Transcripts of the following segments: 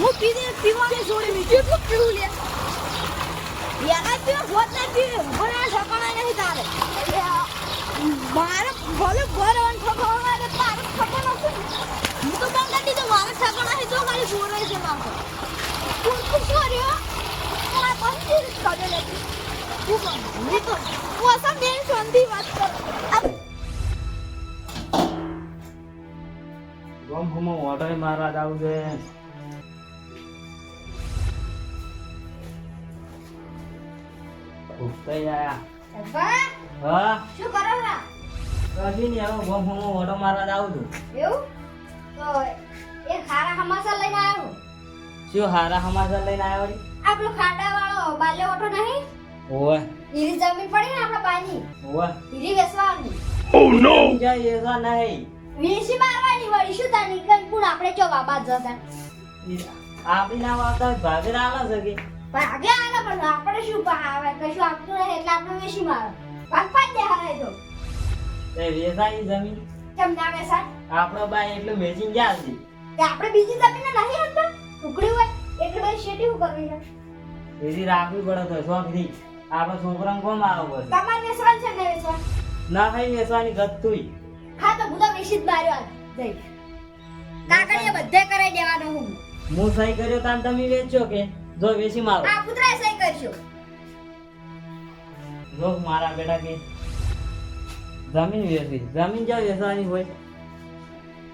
હું પીને પીવાને છોડી મેં કેટલું પીવું લે યાર પીવા હોત ના પીવે ભણા ઠકાણા નહીં તારે મારે ભલે ભરવાનું ઠકાણા ને તારે ઠકાણા છે હું તો બંગા દીધો મારે છે મારે કોણ કોણ આ કોણ હું વાત કર ગમ હમો ઓર્ડર મારવા જાવું છે ઉઠતા આયા વાહ હા શું કરો રા કશી નહીં આવો ગમ હમો ઓટો મારવા જાવું છું એવું તો એ ખારા હમાસા લઈને આવ્યો. શું હારા સમાચાર લઈને આવ્યો? આપણો ખાડા વાળો બાલે ઓટો નહીં? ઓય હીરી જમીન પડી ને આપણા બાની. ઓવે. હીરી નો જય એસા નહીં. વીસી મારવાની વળી. શું તા કઈ પૂર આપણે ચો બાબા જતા. આપણી ના હોય ભાગે આલા છે ભાગે આલા પણ આપણે શું ભાવે? કશું આપતું નહીં એટલે આપણે વેચી મારો. ભાગ પાડ દે હારે તો. એ વેસાઈ જમીન. કેમ ના વેચાય આપણો બાઈ એટલું વેચીને છે. કે આપણે બીજી જમીન નહીં હતા ટુકડી હોય એટલે ભાઈ શેટી હું કરવી છે? એજી રાખવી પડે તો શોખથી. આપણો છોકરો કોમ આવો પડે તમારે વેચવાનું છે ને વેચવા? ના થઈ વેચવાની ગતું હા તો હું તો વેચી જ માર્યો આજ. જઈ. કાકડીએ બધે કરાઈ દેવાનો હું. હું સહી કર્યો તાન તમે વેચજો કે? જો વેચી મારો. આ પુત્રા સહી કરશો જો મારા બેટા કે જમીન વેચવી. જમીન જ્યાં વેચવાની હોય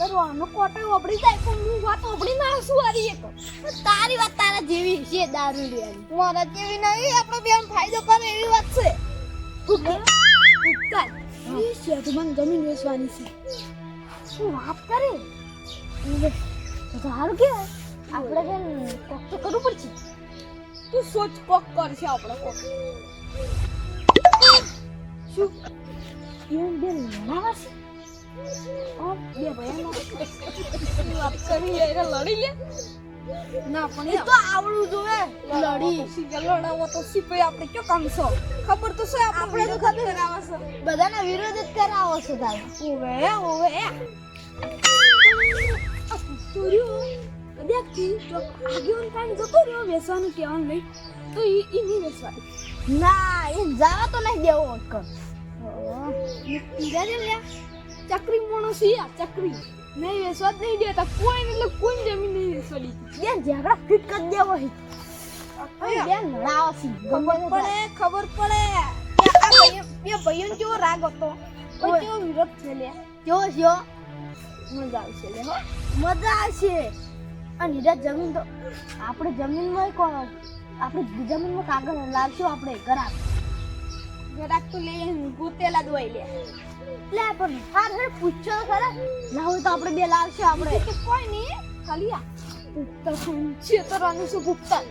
એ કોટા ઓબડી જાય પણ હું વાત ઓબડી ના શું આરી એક તારી વાત તારા જેવી છે દારૂ લેવાની. મારા જેવી નહીં આપણો બેન ફાયદો કરે એવી વાત છે. ઉપકાર છે તો મને જમીન વેચવાની છે. શું વાત કરે? સારું કહેવાય આપણે બેન કોક તો કરવું પડશે. તું સોચ કોક કરશે આપણે કોક. શું? એવું બેન લડાવા છે? બે વાત કરી? લે લડી લે. ના પણ એ તો આવડું જોવે લડી. લડાવો તો સિપાઈ આપણે કયો કામ છો? ખબર તો છે આપણે તો ખબર કરાવે છે. બધાના વિરોધ જ કરાવો છે તારે ઓવે ઓવે. આ દેખતી જો આગેવાન કાંઈ જતો રહ્યો વેસવાનું કહેવાનું નહીં તો નહીં વેસવાનું ના એ જવા તો નહીં દેવો પીરા લે ચકરી મોણો છે આ ચકરી. નહીં વેસવા જ નહીં દેતા કોઈ એટલે કોઈ જમીન નહીં વેસવા દીધી બેન ઝઘડા ફિટ કરી દેવો હે. બેન લડાવો છે ખબર પડે ખબર પડે. બે ભાઈઓને કેવો રાગ હતો? કેવો વિરોધ છે લે. કેવો છે મજા આવશે લે મજા આવશે. અને હીરા જમીન તો આપણે જમીનમાં કોણ આપણે જમીનમાં કાગળ લાવશું આપણે ઘરાક. ઘરાક તો લે ગોતેલા દોઈ લે. લે પણ હાર હે પૂછો ખરા. લાવો તો આપણે બે લાવશું આપણે. કોઈ નહીં. ખાલી આ પુખ્તા છેતરાનું શું પુખ્તા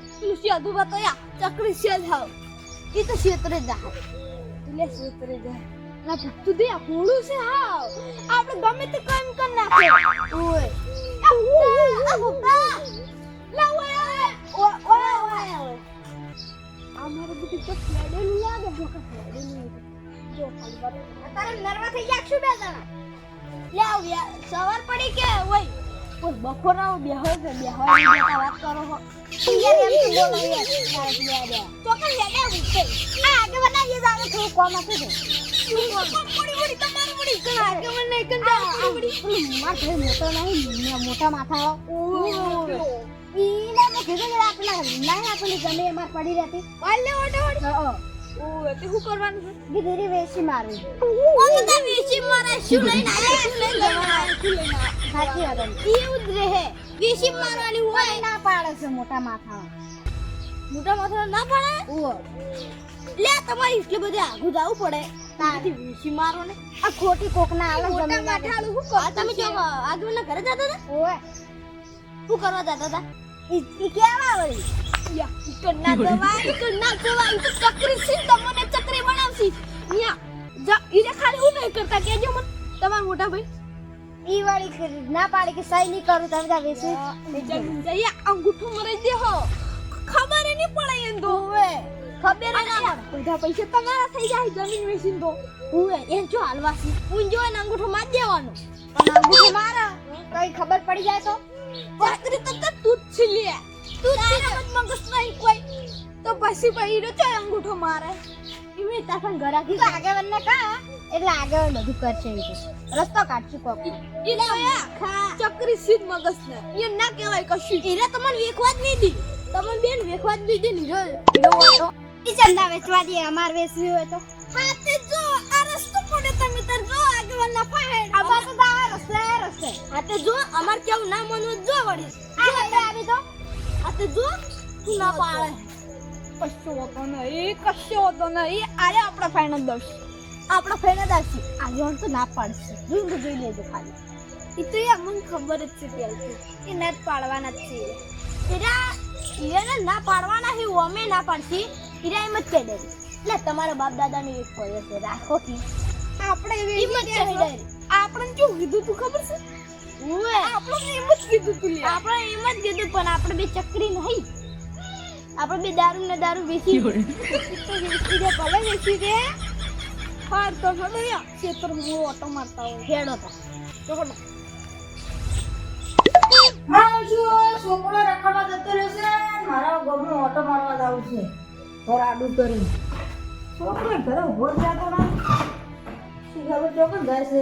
બતાયા? ચકરી છે જાવ એ તો છેતરે જા. એટલે છેતરે જા. ના પુખ્તું દે આ કોળું છે હાવ. આપણે ગમે તે કામ કર નાખે ઓય. આ પુખ્તા આ પુખ્તા લા ઓય ઓય ઓય. ઓય ઓય બધું તો ફ્લેડેલું લાગે જો કે ફ્લેડેલું જો ખાલી બાર તારે નરવા થઈ ગયા શું બે જણા? લે આવ સવાર પડી કે ઓય વાત કરો હો. યાર એમ તો બોલો યાર ઉઠે આ આગે જાવે થોડું કોમ આપે છે. પડી પડી તમારું પડી કણ આગે મને નહીં કણ જા પડી માર ઘરે મોટો નહીં મોટા માથા ઓ ઈને મેં કીધું કે આપણા નહીં આપણી ગમે એમાં પડી રહેતી. પાલ લે ઓટો ઓટો તે શું કરવાનું છે? ગીધરી વેચી મારું. ઓ તો વેચી મારે શું લઈને આવ્યા શું લઈને જવાના સાચી વાત એવું જ રહે. વેચી મારવાની હોય. ના પાડે છે મોટા માથા. મોટા માથા ના પાડે? ઓ લે તમારે એટલી બધી આગું જવું પડે. તાથી વીસી મારો ને આ ખોટી કોકના આલે જમીન માથે આલું તમે જો આગળ ઘરે જતા હતા? ઓય. શું કરવા જતા હતા? ઈ કેવા વળી? યા ઈ તો ના જવાય ઈ તો ના જવાય ઈ તો ચકરી છે તમને ચકરી બનાવશી. યા જા ઈને ખાલી હું નહીં કરતા કેજો મને. તમારા મોટા ભાઈ. ઈ વાળી ના પાડી કે સહી નહીં કરું તમે જઈએ અંગૂઠો મરાઈ દે હો. ખબર નહીં પડે એમ તો. હવે ખબર ના બધા પૈસા તમારા થઈ જાય જમીન વેચીને તો. હુએ એ જો હાલવાસી ઊંજો જો ને અંગૂઠો માર દેવાનો. અંગૂઠો મારા કઈ ખબર પડી જાય તો. ચાકરી તો તે તું જ લે. તું જ છી મગજ નહીં કોઈ તો પછી પૈડો છે અંગૂઠો મારે. એમની તાફન ઘરાકી આગેવન ને કા એટલે આગેવન બધું કરશે તો. રસ્તો કાઢશું કોક. ઈ ખા. ચક્રી સીધ મગજ ને એ ના કહેવાય કશું. હીરા તમને વેખવા જ નહીં દી. તમને બેન વેખવા જ નહીં દી નીરો હીરો હતો ઈ ચંદા વેચવા દે અમાર વેચવી હોય તો. હા તે જો આ રસ્તો પડે તમે તાર જો આગળ ના પાહે તો દાવા રસ્તે રસ્તે આ તો જો અમાર કેવું ના મનવું જો વળી. આ લઈને આવી તો. આ તો જો તું ના પાડે. કશો હોતો નહીં કશો હોતો નહીં. આરે આપણા ફાઈનલ દસ. ફાઇનલ ફેને દાસી. જોણ તો ના પાડશે. જોઈને જોઈ લેજો ખાલી. એ તો યાર મને ખબર જ છે પેલથી એ ના જ પાડવાના જ છે. એરા એને ના પાડવાના છે અમે ના પાડશી. એરા એમ જ કહી દે. એટલે તમારા બાપ દાદાની એક પડ્યો છે રાખો કે. આપણે એવી હિંમત કહી દે. આપણે શું કીધું તું ખબર છે? આપણે એમ જ કીધું તું આપણે એમ જ કીધું પણ આપણે બે ચકરી નહીં. આપણે બે દારૂ ને દારૂ વેચી તો વેચી દે ભલે વેચી દે. હાર તો ચલો યાર ખેતર હું ઓટો મારતા હોય. હેડો તો. ચલો છોકરો રખડવા જતો રહેશે મારા ગમો ઓટો મારવા જાવ છે. ઘર આડું કરી છોકરો ઘરે ઊભો જ જાતો ના. શું ખબર ચોકન જાય છે?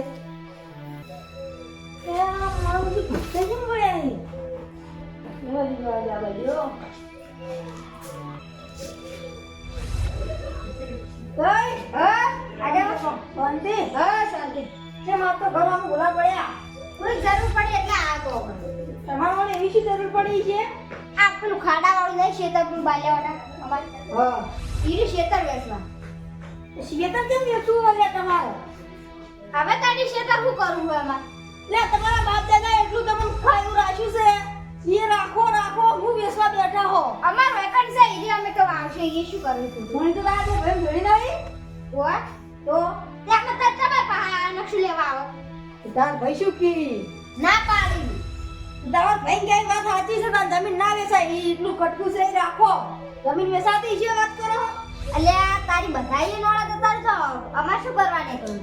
જરૂર પડી છે આ પેલું ખાડા વાળું નહીં શેતર પણ બાલ્યાવાળા અમારે હા શેતર વેચવા શેતર કેમ વેચવું હવે તમારે? હવે તારી શેતર શું કરવું એમાં? લે તમારા બાપ દાદા એટલું તમને ખાયું રાખ્યું છે. એ રાખો રાખો હું બેસવા બેઠા હો. અમાર વેકન છે ઈરી અમે તો આવશે એ શું કરવું છું? મને તો લાગે ભાઈ જોડી નાવી? ઓય તો ત્યાં તો તમે પહા નકશી લેવા આવો. તાર ભાઈ શું કી? ના પાડી. દાવત ભાઈ કઈ વાત સાચી છે તાર જમીન ના વેચાય ઈ એટલું કટકું છે એ રાખો. જમીન વેચાતી છે વાત કરો. અલ્યા તારી બધાઈ નોળા તો તાર તો અમાર શું કરવાને કહું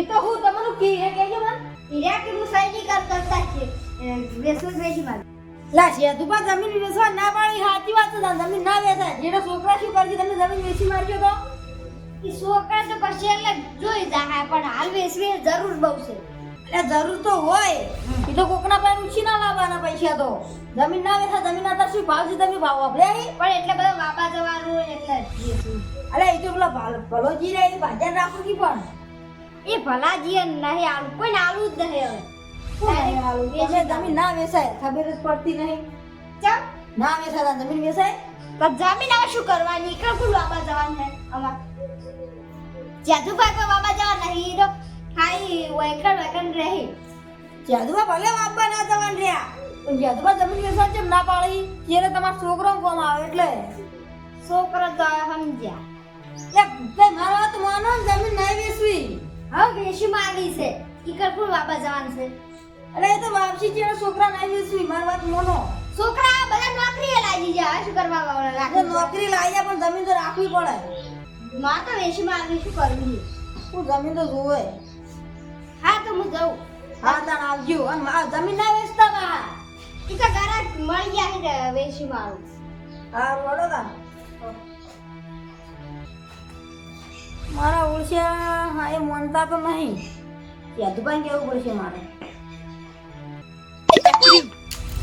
એ તો હું તમારું કી હે કહેજો મને. ઈરા કે હું સહી નહીં કર કરતા છે વેસું વેચી માર લા છે તું પણ જમીન વેચવા ના પાડી સાચી વાત છે જમીન ના વેચાય જેનો છોકરા શું કરશે તમે જમીન વેચી મારજો તો? એ છોકરા તો પછી એટલે જોઈ જાય પણ હાલ વેચવી જરૂર બહુ છે. એટલે જરૂર તો હોય. એ તો કોકના પાસે ઉછી ના લાવવાના પૈસા તો. જમીન ના વેચા જમીન આતા શું ભાવ છે તમે ભાવ આપણે પણ એટલે બધા વાપા જવાનું એટલે અરે એ તો પેલા ભલો ભલોજી રહે ભાજન રાખો કી પણ? એ ભલા જીએ નહીં આલુ. કોઈ આલુ જ નહીં હવે. આલું? તમે જમીન ના વેચાય ખબર જ પડતી નહીં. ચમ? ના વેચાય જમીન વેચાય તો જમીન હવે શું કરવાની? એકલા કુલ જવાનું છે? અમાર જાદુભાઈ કોઈ વાપા જવા નહીં તો ખાલી વેકણ વેકણ રહી. જાદુબા ભલે વાપવા ના જવાન રહ્યા. પણ જાદુબા જમીન વેચાય કેમ ના પાડી? ત્યારે તમારો છોકરો કોમ આવે એટલે. છોકરો તો સમજ્યા. એ મારો તો માનો જમીન નહીં વેચવી હવે વેશી માગી છે. ઈકર કુલ વાપા જવાનું છે. અરે એ તો વાપસી છોકરા લાવી છું મારી વાત મોનો. છોકરા બધા નોકરીએ લાગી હવે શું કરવા વાળા લાગે નોકરી લાવી પણ જમીન તો રાખવી પડે. માં તો વેશી માગી શું કરવી હું જમીન તો જોવે હા તો હું જાઉં. હા તાણ આવજો. અને આ જમીન ના વેચતા બા ઈ તો ઘરે મળી ગયા છે વેચી મારું. હા રોડો મારા ઓળખ્યા હા એ માનતા તો નહીં. યાદુભાઈ કેવું પડશે મારે?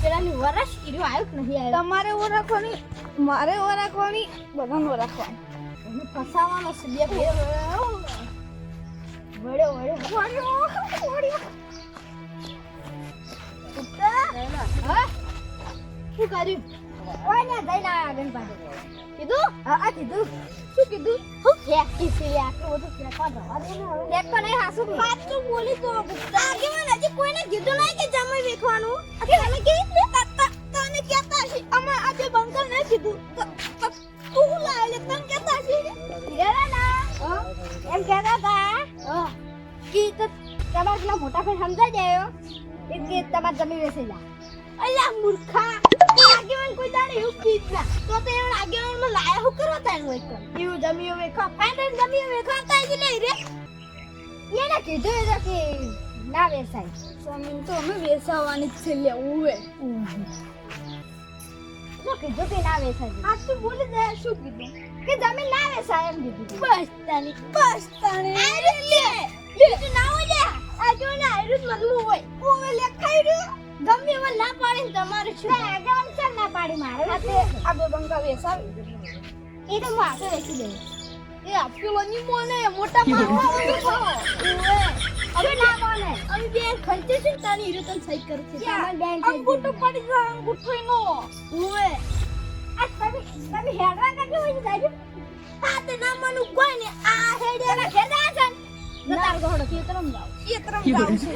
પેલાની વરસ ઈરો આવ્યું કે નહીં આવ્યું? તમારે ઓ રાખવાની મારે ઓ રાખવાની બધાને ઓ રાખવાની ફસાવાનો છે બે. ફેર વળ્યો વળ્યો વળ્યો હા? શું કર્યું? ઓય ને જઈને આયા પાછળ કીધું? હા કીધું. શું કીધું? હું ફેંકી છે લે આટલું બધું ફેંકવા જવા દે ને હવે. ફેંકતો નહીં હાસુ સાચું બોલી તો આગેવાન હજી કોઈને કીધું નહીં કે જમાઈ વેખવાનું? તમે કેવી રીતે તને કહેતા હશે? અમે આજે બંકર નહીં કીધું. તો- તો તું લાવે લે? તને કહેતા યાર ના. એમ કહેતા હતા કે તો તમારા મોટા ભાઈ સમજાઈ જાય કે તમારે જમી વેચેલા અલ્યા કીધું એ કે ના વેસાય. સ્વામી તો અમે વેસાવાની જ છે લેવું હે તો કીધું કે ના વેસાય? આ તું બોલી દે શું કીધું? કે તમે ના વેસાય એમ કીધું બસ તાની બસ તાની અરે લે. બીજું ના હોય લે. આ જો ના આયરુદ મનમું હોય. ઓવે લે ખાઈ રહ્યો ગમે એવા ના પાડે ને તમારે શું? આગળ ચાલ ના પાડી મારે. આ બે બંગા વેસાવી. એ તો હાથે વેચી દઉં. એ આપેલો ની મોને મોટા મારવા વગર ખાઓ હવે ના બને અમે બે ખર્ચે છે ને હીરો તને સહી કરે છે. તમારે બેન અંગૂઠો પડી જાય અંગૂઠો નો ઓવે. આ તમે તમે હેડવા કાઢી હોય છે સાહેબ? તે ના મનું કોઈ ને. આ હેડે ના. ખેદા છે ને? ના. ગોડો ખેતરમ જાવ. એ તરફ જાવ છે.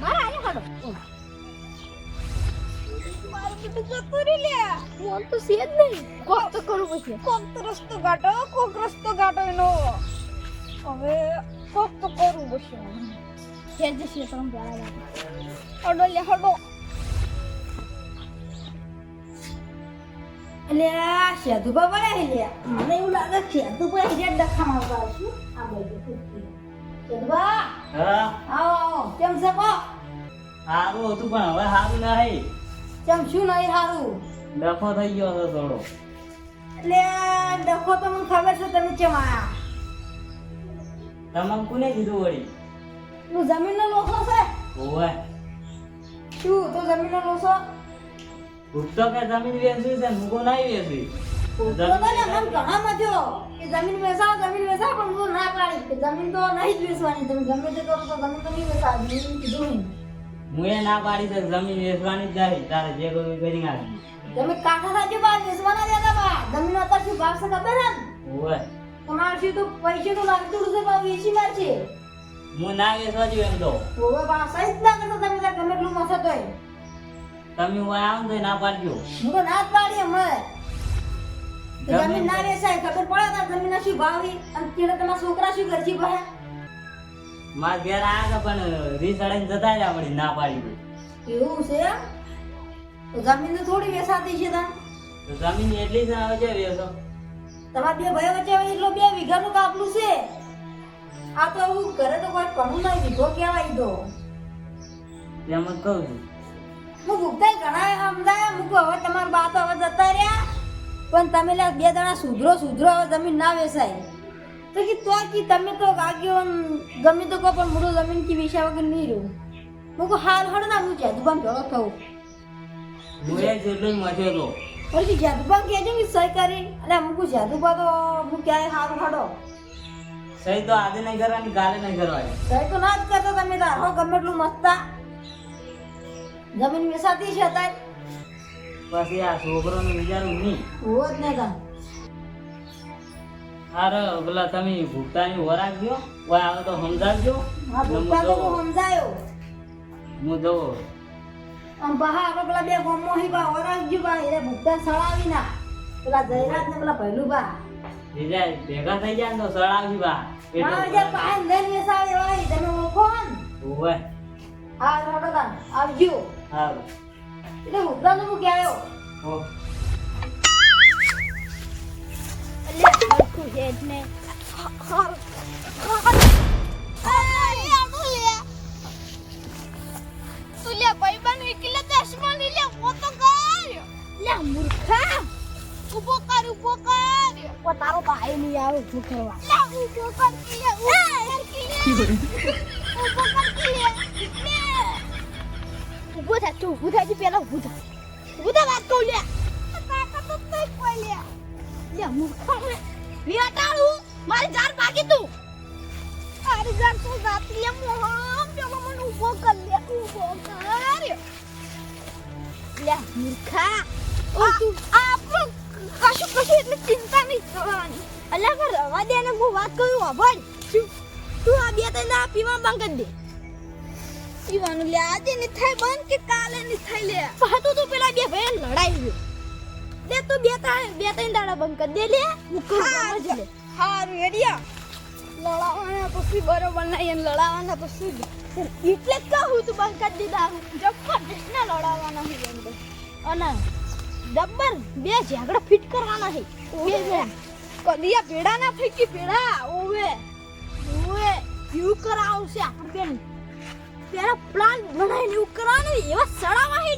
મારા આને હડો. મારું બધું જતું લે મોન તો છે જ નહીં. કોક તો કરવું પડશે. કોક તો રસ્તો ગાટો કોક રસ્તો ગાટો એનો. હવે કોક તો કરવું પડશે. ખેર જે ખેતરમ પેલા જાવ હડો લે હડો. એટલે આ સેતુભા પડે છે. લે મને એવું લાગે હિરે ડખા મારવા આ હા? આવો આવો. કેમ છે કો સારું હતું પણ હવે સારું નહીં. કેમ શું નહીં સારું ડફો થઈ ગયો છે થોડો. એટલે ડખો તો મને ખબર છે તમે કેમ આયા? તમામ કોને કીધું વળી? તું જમીનનો લોસો છે? ઓવે શું તો જમીનનો લોસો? ભૂખતો કે જમીન વેચવી છે? મુકો નહીં વેચવી? જમીન વેચાવ જમીન વેચાવ પણ હું ના પાડી. કે જમીન તો નહીં જ વેચવાની. તમે ગમે તે કરો તો જમીન તો નહીં વેચાવ જમીન કીધું હું એ ના પાડી છે જમીન વેચવાની જ નહીં તારે જે કરવું કરી નાખી તમે કાકા સાચી બા વેચવાના દેતા બા જમીન અત્યારે શું ભાવ છે ખબર છે ઓય. તમારે શું તો પૈસે તો લાગતું છે બા વેચી માર છે. હું ના વેચવા જ એમ તો. ઓય બા સહિત ના કરતો તમે તો ગમે એટલું મસો તો તમે હું આવો ને તો ના પાડજો. હું તો ના પાડી હમણાં. જમીન ના વેચાય ખબર પડે તાર જમીન શું ભાવ છે? અને તેના તમારા છોકરા શું કરશે બા મારા ઘેર હતા પણ રીસ અડાઈને જતા જ વળી ના પાડી એવું છે? તો જમીન તો થોડી વેસાતી છે તા તો જમીન એટલી જ આવે છે વેચો તમારા બે ભાઈ વચ્ચે એટલો બે વીઘાનું કાપલું છે. આ તો હું ઘરે તો કોઈ ઘણું નહીં વીઘો કહેવાય તો. એમ જ કહું છું. હું ભૂખતા ઘણા સમજાય મૂકો હવે તમારા બા તો હવે જતા રહ્યા. પણ તમે લે બે જણા સુધરો સુધરો હવે જમીન ના વેસાય. તો કે તો કી તમે તો ગાગ્યો ગમે તો કહો પણ મોટું જમીન કી વેચા વગર નહીં રહ્યું મૂકું હાલ હળ ના હું દુકાન ભેળો થવું એ જેટલો જ પછી કહેજો કે સહી કરી. અને અમુક જાદુબા તો હું ક્યાંય હારું ખાડો સહી તો આજે નહીં કરવાની કાલે નહીં કરવાની. સહી તો ના જ કરતા તમે તારો ગમે એટલું મસ્તા. જમીન વેચાતી છે અત્યારે. પછી આ છોકરોને વિચારું નહીં. હોવો જ ને તાર હારે પેલા તમે ભૂખતાની વરાગજો ગયો આવે તો સમજાવજો. હું સમજાયો. હું જઉં. આમ બહા આપણે પેલા બે ગોમો હી બા ઓરાગજો બા એ ભૂખતા સળાવી ના. પેલા જયરાજ ને પેલા ભૈલું બા. બીજા ભેગા થઈ જાય તો સળાવી બા. હા જે પાયન લઈને વેચાવે હોય તમે ઓળખો ઓવે. હા રોડો તાર આવજો. હા એટલે ભૂખતા નું કે ક્યાં ઓ એટલે હરખું હેડ ને ઊભો કર ઊભો કર. ઓ તારો ભાઈ નહીં આવે ઊભું કરવા. લે ઊભો કર કે લે ઊભો કર કે લે. ઊભો કર કે લે. લે. ઊભું થા તું ઊભું થાય પેલા ઊભું થા. ઊભો થા વાત કહું લે. કાકા તો તઈ કોઈ લે. લે મૂર્ખા વિયાટાળું મારી જાન ભાગી તું. મારી જાન તું જાતી. લે મોહમ પેલો મને ઊભો કર લે ઊભો કર. લે મૂર્ખા. ઓ તું આપણું કશું કશું એટલે ચિંતા નહીં કરવાની. અલ્યા પણ રવા દે અને હું વાત કરું અભણ તું આ બે ત્રણ આ પીવા બંધ કરી દે. પીવાનું લે. આજે નહીં થાય બંધ કે કાલે નહીં થાય લે. પાતું તું પેલા બે ભાઈ લડાઈ ગયો લે તું બે ત્રણ બે ત્રણ દાડા બંધ કરી દે લે. હું કરું હા, સમજ લે હારું રેડિયા. લડાવાના પછી બરોબર નહીં એને લડાવાના પછી એટલે જ કહું તું બંધ કરી દીધા. દારૂ જબરદસ્ત ના લડાવાના હું એમ અને ડબ્બર બે ઝાગડા ફિટ કરવાના છે. બે બે કલિયા પેડા ના થઈ ગઈ પેડા ઓવે. ઓવે. યુ કરાવશે આપણે પેલા પ્લાન બનાવીને એવું કરવાનું એવા સડાવા હે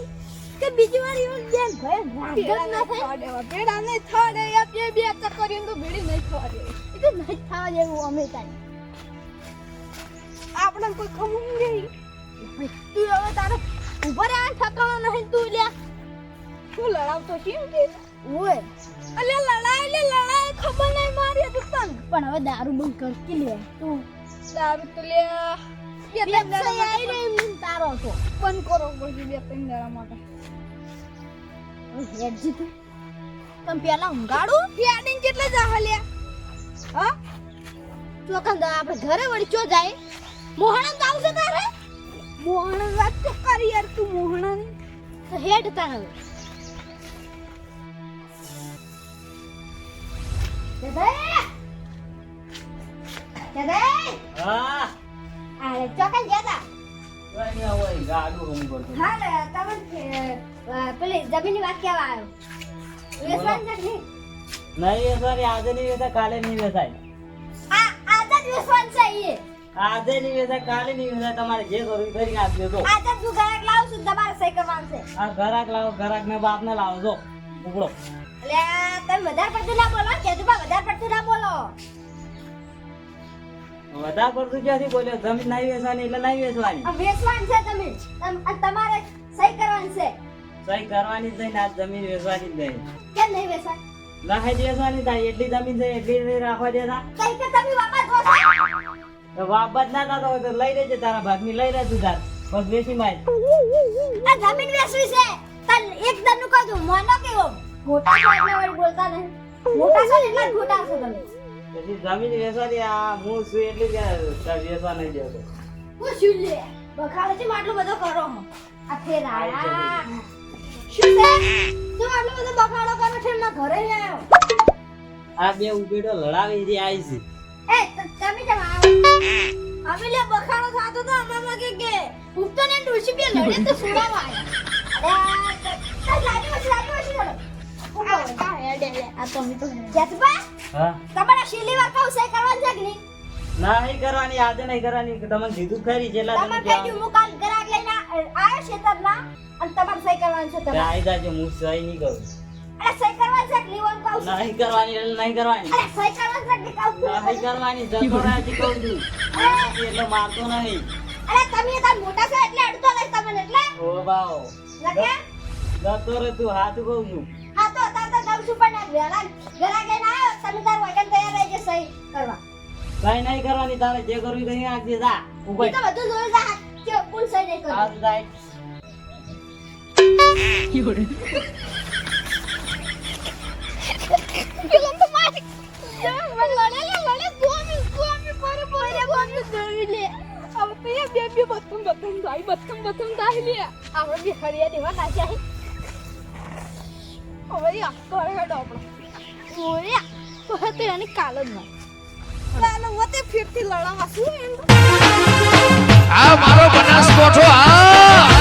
કે બીજી વાર એવું બેન ભાઈ વાંધો ના. થાય પેડા ને. દે યાર બે બે ચક્કરીઓ તો ભીડી નહીં થવા એ તો નહીં થાવા જેવું અમે તારી આપણે કોઈ ખમું નહીં. તું હવે તારે ઊભા રહ્યા ઠકાણો નહીં. તું લ્યા. શું લડાવતો? તો એમ કે ઓય. અલે લડાય લે લડાય ખબર નહીં મારી તો તન પણ હવે દારૂ બંધ કરતી લે તું. દારૂ તો લે. બે ત્રણ દાડા માટે રે એમ તારો તો. બંધ કરો પડશે બે ત્રણ દાડા માટે. હેડજી તું. તમે પેલા ઊંઘાડું. પ્યાડીને કેટલે જા લ્યા? હા? ચોકન દા આપણે ઘરે વળી ચો જાય? મોહણન તો આવશે તારે? મોહણન વાત તો કરી યાર તું મોહણન તો હેડ તારે હા અરે ચોકન જતા હા તમે પેલી જમીનની વાત કેવા આવ્યો તમારે જે કરવું એ આપજો તો આજા તું ઘરે લાવ આ ઘરાક લાવો ઘરાક ને બાપ ને લાવો જો ઉપડો એટલે તમે વધારે પડતું ના બોલો કેજુબા વધારે પડતું ના બોલો. વધારે પડતું ક્યાંથી બોલ્યો જમીન નહીં વેચવાની એટલે નહીં વેચવાની. આ છે તમે તમારે સહી કરવાની છે. સહી કરવાની જ ને જમીન વેચવાની જ નહીં. કેમ નહીં લખાઈ થાય એટલી જમીન છે એટલી રાખવા દેતા. કઈ કે તમે વાપા જો વાપસ ના થતો હોય તો લઈ લેજે તારા ભાગની લઈ લે તું તાર. બસ વેચી માય આ જમીન વેચવી છે. તન મોટા છો એટલે વળી બોલતા નહીં. મોટા છો એટલે મોટા છો તમે. પછી જમીન વેચવાની આ હું છું એટલે કે તાર વેચવા નહીં દેતો હું શું લે? બખાડે છે આટલો બધો કરો આ ફેરા શું છે? તું આટલો બધો બખાડો કરો છે એમના ઘરે આવ્યો આ બે ઉભેડો લડાવી જે આવી છે. એ તમે આવો? અમે લે બખાડો થાતો તો અમે મગે કે? ઉગતો ને ડોશી બે લડે તો સુડાવા આયા લાગે વચ્ચે લાગે વચ્ચે તમારા શીલી કહું છે કરવાનું છે કે નહીં? નહીં કરવાની આજે નહીં કરવાની તમને કીધું ખરી જેટલા તમે હું કાલ લઈને અને તમારે સહી કરવાનું છે જાજો હું સહી નહીં કરું. અરે સહી કરવાનું છે કે નહીં કહું નહીં કરવાની એટલે નહીં કરવાની. અરે સહી કરવાનું છે કહું નહીં કરવાની જતો કહું છું. એટલે મારતો નહીં. અરે તમે તાર મોટા છો એટલે અડતો નહીં તમને એટલે? ઓ બાઓ. લગે જતો રે તું હાથ કહું છું. જાઉં છું પણ વેલા ગ્રાહક લઈને આવ્યો તમે તાર વગન તૈયાર રહેજે સહી કરવા. કઈ નહીં કરવાની તારે જે કરવી કરી નાખજે જા ઊભો તો બધું જોઈ જા કે કોણ સહી નહીં કરે હાથ જાય. પેલો તો મારી મને લડે લડે ગોમી ગોમી પર પર ગોમી દઈ લે. હવે તો એ બે બે બતમ બતમ જાય બતમ બતમ જાય લે. આપણે બી હરિયા દેવા નાખ્યા હે હવે યા કરે હેડો આપણો ઓયા તો વતે ફિરથી લડાવા શું આ મારો બનાસકોઠો, આ!